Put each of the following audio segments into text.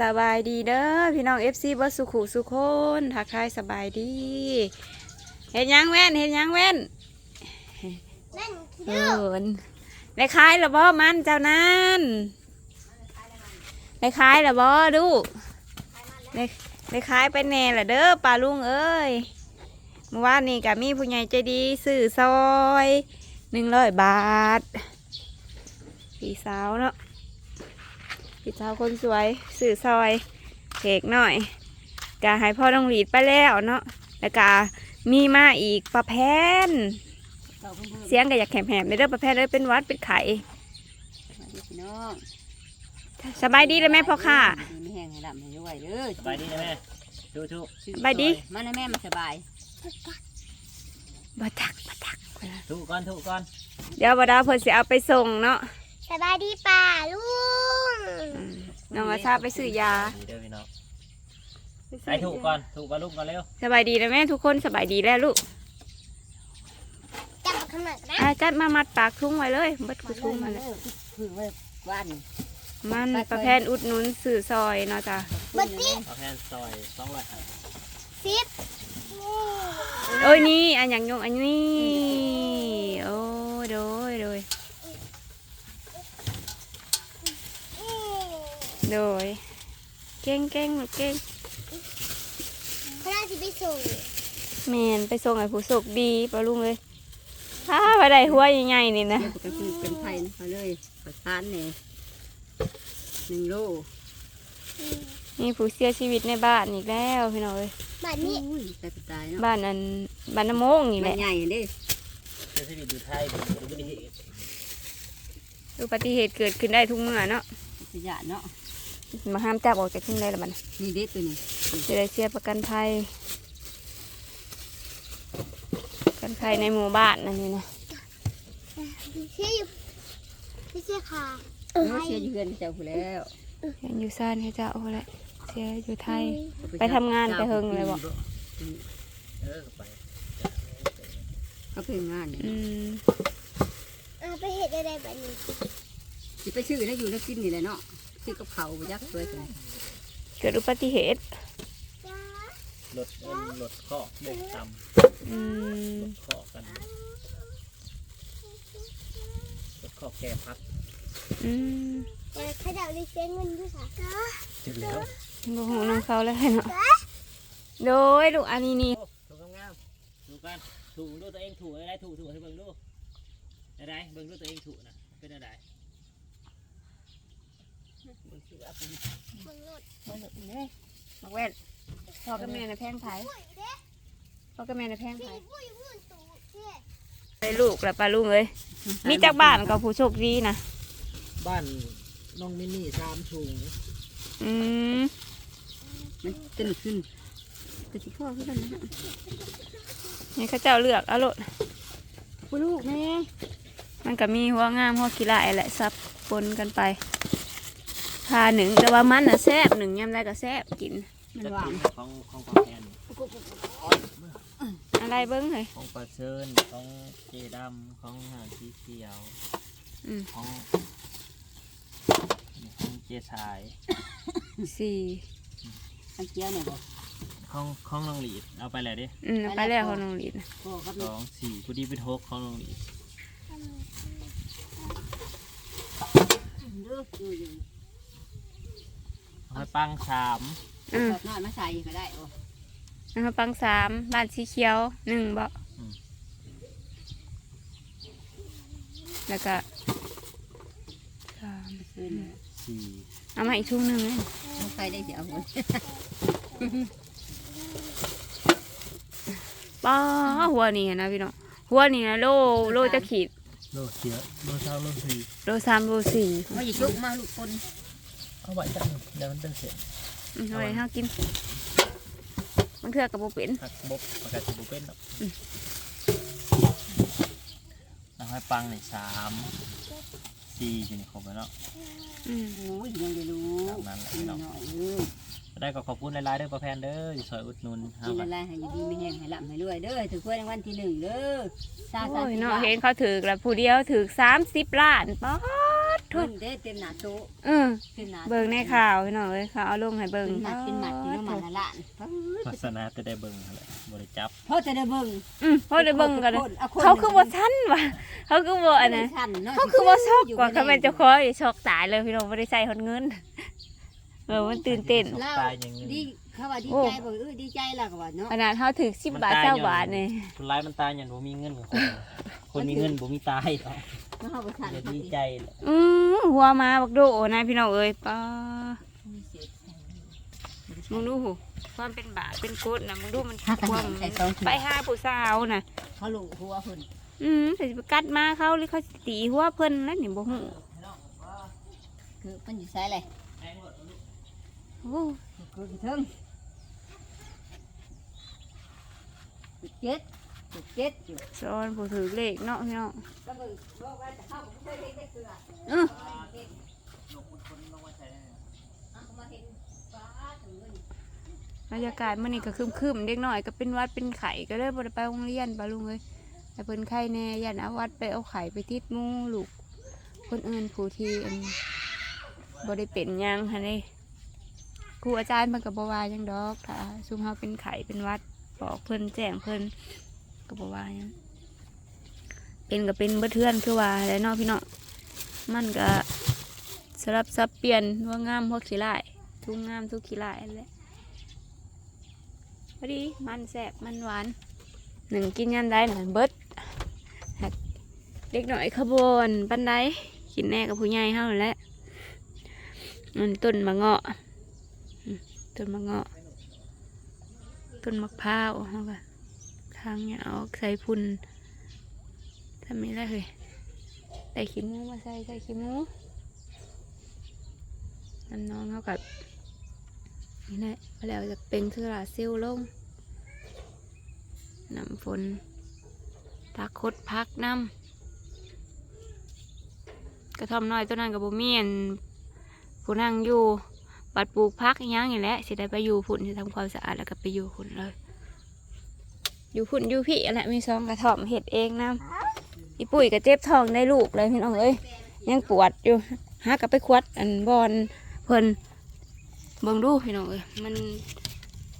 สบายดีเด้อพี่น้อง FC เบิร์สุขุสุคนทักทายสบายดี เห็นยังแว่นเห็นยังแว่นนั่นเออได้ขายหรือบ่มันเจ้านั้นได้ขายหรือบ่ดูได้ได้ขายไปแน่ละเด้อป้าลุงเอ้ยเมื่อวานนี้ก็มีผู้ใหญ่ใจดีซื้อซอยหนึ่งร้อยบาทพี่สาวเนาะ พี่สาวคนสวยสื่อซอยเค้กหน่อยกาให้พ่อต้องหลีดไปแล้วเนาะแล้วก็มีมาอีกปลาแพนเสียงก็อยากแหบๆในเรื่องปลาแพนเลยเป็นหวัดเป็นไข่พี่น้องสบายดีเลยแม่พ่อค่ะดีไม่แห้งให้ลำให้ด้วยเด้อสบายดีนะแม่ชูชูสบายดีมานะแม่มาสบายบ่ทักบ่ทักถูก่อนถูก่อนเดี๋ยวบดาเพิ่นสิเอาไปส่งเนาะสบายดีป่าลุงอืม น้องอาซาไปซื้อยาดีเด้อพี่น้องใส่ถูก่อนถูก่อนลูกก่อนเร็วสบายดีนะแม่ทุกคนสบายดีแล้วลูกจับขมักนะอาจัดมามัดปากทุ่งไว้เลยเบิดกูทุ่งมาเลยคือไว้วันมันปลาแพนอุดหนุนสื่อซอยเนาะจ้ะบัดนี้เอาแพนซอยสองร้อยห้าสิบโอ้ยนี่อันอย่างยงอันนี้โอ้ยโดยโดย โดย เก่งเก่งลูกเก่งพระราชไปส่งแมนไปส่งไอ้ผู้โชคดีปะลุงเลยถ้าไปได้หัวใหญ่ๆนี่นะเดี๋ยวก็คือเป็นไผ่นะคะเลยประทานเนี่ยหนึ่งโลมีผู้เสียชีวิตในบ้านอีกแล้วพี่น้องเอ้ยบัดนี้อุ้ยแต่กระจายเนาะบ้านอันบ้านน้ำโมงนี่แหมัละนใหญ่เด้เจ้าชีวิตอยู่ไทยดูไม่ได้เห็นอุบัติเหตุเกิดขึ้นได้ทุกเมื่อเนาะ สิยะเนาะ มาห้ามจับออกจากทุ่งได้ละมันนี่เด็ดตัวนี้จะได้เสียประกันภัยประกันภัยในหมู่บ้านนั่นนี่นะเชื่ออยู่ไม่เชื่อค่ะเออเชียร์อยู่เพื่อนเจ้าผู้แล้วยังอยู่ซ่านเขาจะโอ้แหละเสียอยู่ไทย ไปทำงานไปเฮิงเลยบอกเออไปเขาเป็นงานอืมอ่าไปเห็ดอะไรแบบนี้ สิไปซื้อแล้วอยู่แล้วกินนี่แหละเนาะซื้อกับเขาวไปยักษ์เลยกันเกิดอุบัติเหตุจ้ารถเอิ้นรถข้อเด็กต่อืมำข้อกันรถข้อแก่พักอืมแต่ข้าเดาได้เสียเงินด้วยค่ะจ้าจุดแล้วบ่หูน้องเขาแล้วเนาะโดยลูกอันนี้นี่ถูกงามๆถูกกันถูกดูตัวเองถูกอะไรถูกถูกให้เบิ่งดูอะไรเบิ่งดูตัวเองถูกนะเป็นอะไร มึงหลุดมักแว่นพ่อกับแม่น่ะแพงไผปุ้ยเด้พ่อกับแม่น่ะแพงไผพี่ปุ้ยพื้นตูเท่ไปลูกแล้วปลาลุงเอ้ยมีจักบ้านกับผู้โชคดีนะบ้านน้องมินี่สามถุงอืมมันตึ้นขึ้นกระชิข้อขึ้นแล้วนะนี่เขาเจ้าเลือกเอาโลดผู้ลูกแม่มันก็มีหัวงามหัวกีฬาแหละซับปนกันไปพาหนึ่งแต่ว่ามันน่ะแซ่บหนึ่งยำได้ก็แซ่บกิน มันจะหวากินนของของปลาแพนอะไรเบิ้งเลยของปลาเชิญของเจดำของหางสีเขียวอืมของของเจสายสี่อันเกี้ยวเนี่ยบอกของของน้องหลีดเอาไปเลยดิอืมเอาไปแล้วเขาน้องลีดนะพ่อครับสองสี่พอดีเป็นหกของน้องหลีด เลือกอยู่ อยู่เอาไปปังสามอืมแบบน้อยมาใส่ก็ได้โอ้นะคะปังสามบ้านสีเขียวหนึ่งบ่แล้วก็สามขึ้นสี่เอามาอีกทุ่งหนึ่งเลยต้องใส่ได้เสียหัวป้าหัวนี่นะพี่น้องหัวนี่นะโลโลจะขีดโลเขียวโลเช้าโลสี่โลสามโลสี่มาหยิบลูกมาลูกคน เอาไว้จังเดี๋ยวมันเป็นเสียงอืมเอาไว้ให้เขากินมันเถื่อกับโบเป็นผักบกปากกาสิบุเป็นหรอกอืมเอาให้ปังหน่อยสามสี่อยู่นี่ครบแล้วเนาะ อืมโอ้ยยังจะรู้ตามนั้นแหละกิพี่นหน้น่องอยเออได้ก็ขอบคุณหลายๆเด้อป้าแพนเด้ออยู่ซอยอุดหนุนเฮากินกัอะนไรให้อยู่ดีไม่แห้งให้หลับให้รวยเด้อถือถ้วยรางวัลที่หนึ่งเด้อซาซาโอ้ยสิเนาะบาทเห็นเขาถือแล้วผู้เดียวถือสามสิบล้านป๊อด ทุเพิ่กนเด้เต็มหน้าโต๊ะอือเต็มหน้าเบิ่งในข่าวพี่น้องเอ้ยเขาเอาลงให้เบิ่งเป็นหมัดเป็นหมัดเป็นหมัดละล้านวาสนาจะได้เบิ่งอะไรบริจับเพราะจะได้เบิ่งอืมพอได้เบิ่งกันทุคนเขาคือบ่ทันว่ะเขาคือบ่อันนั้นทันเนาะเขาคือบ่ช็อกกว่าเขาเป็นเจ้าของอย่าช็อกตายเลยพี่น้องบ่ได้ใส่ฮอดเงินเออมันตื่นเต้นเล่าตายอย่างเงี้ยดีเขาว่าดีโอ้ใจบ่เออดีใจแล้วก็ว่าเนาะขนาดเฮาถึก10บาท20บาทนี่คนร้ายมันตายอย่างบ่มีเงินกับคน คนมีเงินบ่มีตายหรอกเฮาบ่ทันอย่าดีใจแหละอือหัวมาบักโดนะพี่น้องเอ้ยป้ามึงดูหูความเป็นบาทเป็นกดนะมึงดูมันถ้าความใส่ซองไปหาผู้สาวน่ะเขาลงหัวเพิ่นอืมแต่สิไปกัดมาเขาหรือเขาสิตีหัวเพิ่นนั่นนี่บ่ฮู้คือมันอยู่ใส่เลยโอ้คือเทิงเจ็ด เจ็ดอยู่สอนผู้ถือเลขเนาะพี่น้องก็เบิ่งบอกว่าจะเข้าบ่เคยเห็นได้เกลืออื้อเอามาเห็นฟ้าถึงเงินบรรยากาศมื้อนี้ก็ครึมๆเด็กน้อยก็เป็นหวัดเป็นไข้ก็เลยบ่ได้ไปโรงเรียนปะลุงเอ้ยแต่เพิ่นไข้แน่ยันเอาวัดไปเอาไข้ไปติดหมู่ลูกคนอื่นผู้ที่อันบ่ได้เป็นหยังหั่นเด้ครูอาจารย์เพิ่นก็บ่ว่าหยังดอกถ้าซุมเฮาเป็นไข้เป็นหวัดบอกเพิ่นแจ้งเพิ่น ก็บ่ว่ายังเป็นก็เป็นเบ่เทื่อนคือว่าแล้วเนาะพี่น้องมันก็สลับซับเปลี่ยนว่างามพวกขี้ร้ายทุกงามทุกขี้ร้ายนั่นแหละพอดีมันแสบมันหวานหนึ่งกินยันได้หนึ่งเบิดเด็กหน่อยขบวนปันไดกินแน่กับผู้ใหญ่เฮาแหละมันต้นมะเงาะอืมต้นมะเงาะต้นมะพร้าวเฮาก็ ทางเนี่ยเอาใส่พุ่นทำไม่ได้เลยใส่ขี้มูมาใส่ใส่ขี้มูน้ำน้องเขากับนี่แหละแล้วจะเป็นเสื้อลาเซลลงน้ำฝนตาคดพักน้ำกระท่อมน้อยตัวนั้นกับบุเมียนผู้นั่งอยู่ปัดปลูกพักอิหยังอย่างแหละสิได้ไปอยู่ฝุ่นจะทำความสะอาดแล้วก็ไปอยู่ฝุ่นเลย อยู่ฝุ่นอยู่พี่อะไรมีซองกระท่อมเห็ดเองน้ำอีปุ๋ยก็เจ็บท้องได้ลูกเลยพี่น้องเอ้ยยังปวดอยู่หากับไปควัดอันบอลเพิ่นเบิ่งดูพี่น้องเอ้ยมัน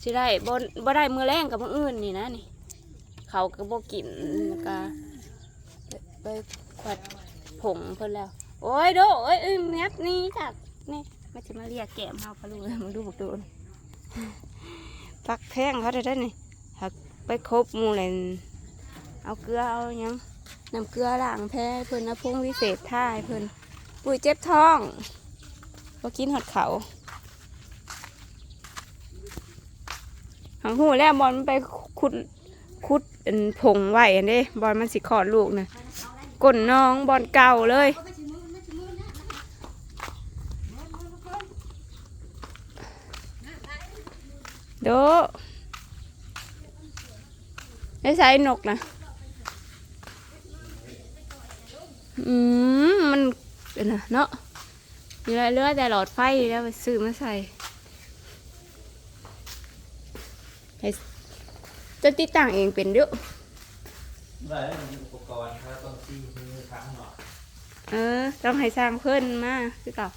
สิได้บ่บ่ได้มือแรงกับมืออื่นนี่นะนี่ เขาก็บ่กินก็ไปขวัดผงเพิ่นแล้ว โอ้ยโดเอ้ยเอ้ยแมบนี่จักนี่มันจะมาเรียกแก้มเฮาพะลุงเอ้ยมึงดูบักโดนปักแพงเขาได้ได้นี่หัก ไปครบมูเลยเอาเกลือเอายังน้ำเกลือล้างแพ้เพิ่นนะพุ่งวิเศษท่ายเพิ่นปุ้ยเจ็บท้องบ่กินหอดเขาหังหูแล้วบอลมันไปขุดขุดผงไหวอันเด้บอลมันสิคลอดลูกนะก้นน้องบอลเก่าเลยโด ไอ้สายนกนะอืมมันเป็นน่ะเนาะมีอะไรเลือแต่หลอดไฟแล้วไปซื้อมาใส่จะติดตั้งเองเป็นเด้วยได้มีอุปกรณ์ครับต้องซีมือครั้งหน่อยเออ ต้องให้สร้างเพิ่นมาคือเก่า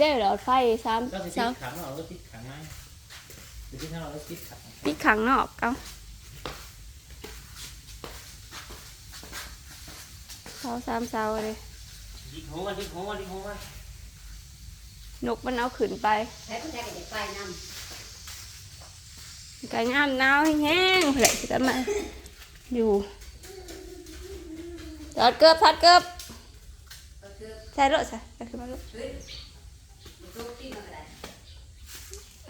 ได้เหรอไฟสามก็จะติเสาดขังหน่อยก็ติดขังไหมหรือที่ถ้าเราก็ติดขัง ปิดขังนอกเอาเสาสามเสาเลยยิงหัวมันยิงหัวมันยิงหัวมันนกมันเอาขึ้นไปใช้ผู้ชายก็จะไปนำไก่งามหนาวแห้งๆเลยจะมาอยู่ถอดเกือบถอดเกือบใช่รถใช่ใช่ขึ้นมาลูกตัวที่มันก็ได้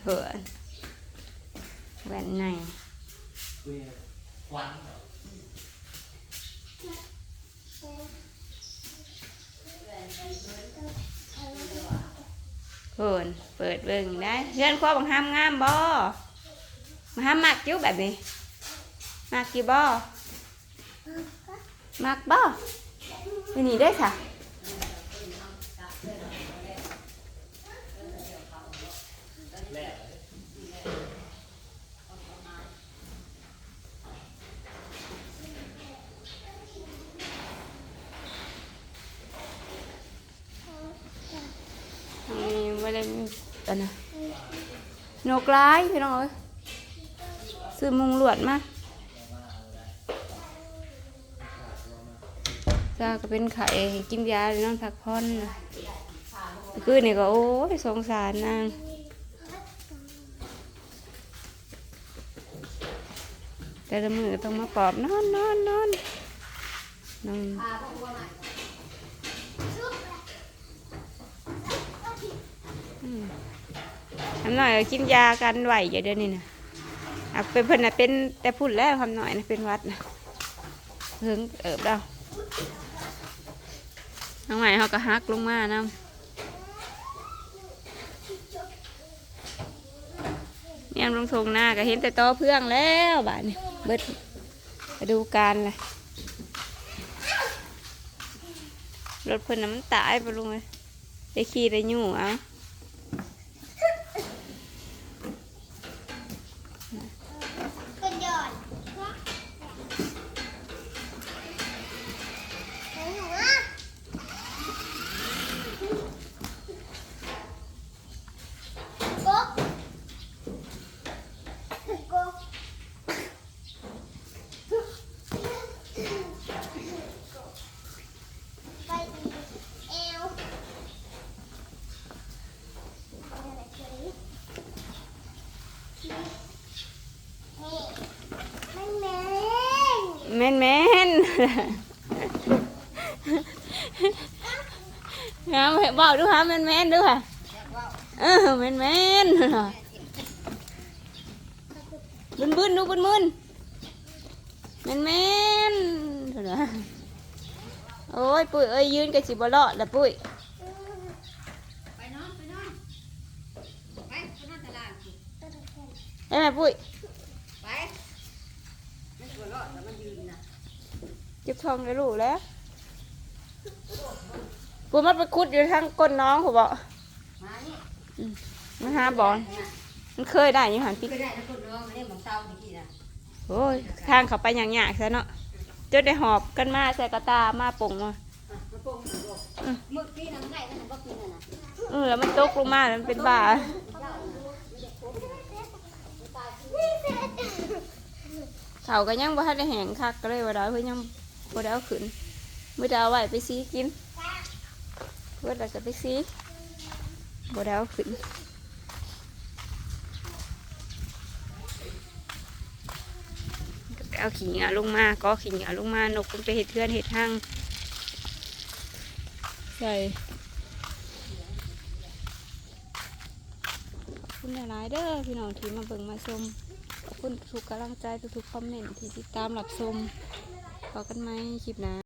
เหิน แหวนในนเหรอเหินเปิดเบิ่งได้เพื่อนครัวบังห้ามงามบ่มาห้ามมักจิ้วแบบนี้มักกี่บ่มักบ่ไปนี่ได้ค่ะ เลยกันนะนกร้ายพี่น้องเอ้ยซื้อมุงลวดมาจ้าก็เป็นไข่ให้กินยาเลยนอนพักผ่อนนะคือนี่ก็โอ้ยสงสารนางแต่ละมือต้องมาปอบนอนนอนนอนนอนอืม ทำหน่อยกินยากันไหวอยู่เดี๋ยวนี้นะอะเป็นเพิ่นนะเป็นแต่พูดแล้วทำหน่อยนะเป็นวัดนะเพิ่งเอิบเราน้องใหม่เขาก็ฮักลงมานํเนี่ยลงทงหน้าก็เห็นแต่ตอเพื่องแล้วบ้านนี้เบิดไปดูการเลยรถเพิ่นน่ะมันตายไปลุงเลยได้ขี่ได้ยู่เอา เป็นยอดไปหนูอะกบกบไปอีกเอวอะไรเฉยนี่ไม่แม่ง แม่นแม่น งามเห็นบอกดูฮะแม่นแม่นดูค่ะเออแม่นแม่นบึนบึนดูบึนบึนแม่นแม่นเถอะนะโอ้ยปุ้ยเอ้ยยืนกับสิบเลาะละปุ้ยไปนอนไปนอนไปไปนอนตลาดสิได้ไหมปุ้ย ไปมันตัวรอดแล้วมันยืนนะ เจ็บท้องเลยลูกแล้วกูมันไปคุดอยู่ทางก้นน้องเขาบอกมานี่มันหาบอลมันเคยได้อยังหันพี่พี่ก็ได้แล้วคนน้องมาเล่นหมองเต้าที่กี่นะโอ้ยทางเขาไปอย่างยากซะเนาะจนได้หอบกันมาใส่กระตามาป่งมาอะมาโป่งหนูบอกมึกพี่น้ำไก่มันก็กินน่ะนะเออแล้วมันตกลงมาแล้วมันเป็นบ้าเขาก็ยังบ่ทันได้แหงคักก็เลยว่าได้เพิ่นยัง บ่ได้เอาขึ้นบ่ได้เอาไว้ไปซีกินเพิ่นแล้วก็ไปซีบ่ได้เอาขึ้นก็ไปเอาขี้เหงื่อลงมาก็ขี้เหงื่อลงมานกมันไปเห็ดเทือนเห็ดห้างใช่ขอบคุณหลายๆเด้อพี่น้องที่มาเบิ่งมาชมขอบคุณทุกกำลังใจทุกๆคอมเมนต์ที่ติดตามรับชม พอกันไหมคลิปน้า